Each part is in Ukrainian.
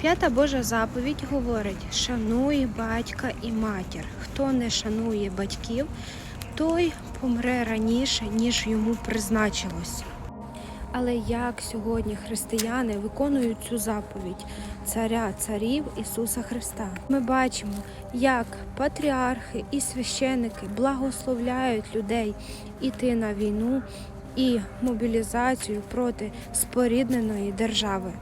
П'ята Божа заповідь говорить: шануй батька і матір. Хто не шанує батьків, той помре раніше, ніж йому призначилось. Але як сьогодні християни виконують цю заповідь царя царів Ісуса Христа? Ми бачимо, як патріархи і священики благословляють людей іти на війну і мобілізацію проти спорідненої держави.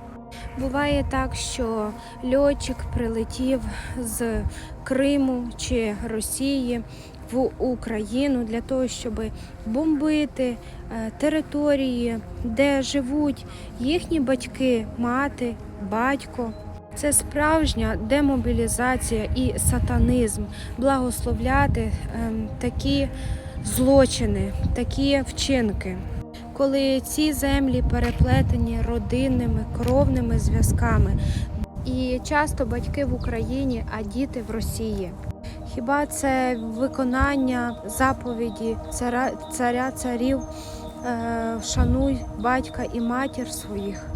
Буває так, що льотчик прилетів з Криму чи Росії в Україну для того, щоб бомбити е, території, де живуть їхні батьки, мати, батько. Це справжня демобілізація і сатанизм благословляти ем, такі злочини, такі вчинки коли ці землі переплетені родинними кровними зв'язками, і часто батьки в Україні, а діти в Росії. Хіба це виконання заповіді царя, царя царів е, шануй батька і матір своїх?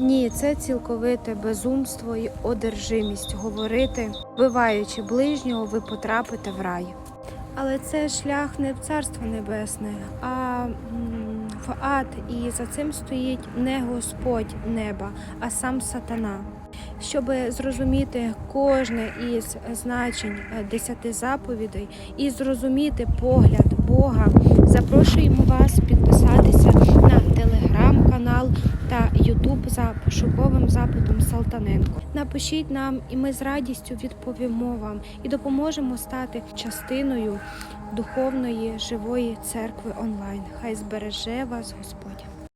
Ні, це цілковите безумство і одержимість говорити, вбиваючи ближнього, ви потрапите в рай. Але це шлях не в царство небесне, а в ад. І за цим стоїть не Господь неба, а сам сатана. Щоб зрозуміти кожне із значень е, десяти заповідей і зрозуміти погляд Бога, запрошуємо вас підписатися на телеграм-канал Ютуб за пошуковим запитом Салтаненко. Напишіть нам, і ми з радістю відповімо вам і допоможемо стати частиною духовної живої церкви онлайн. Хай збереже вас Господь.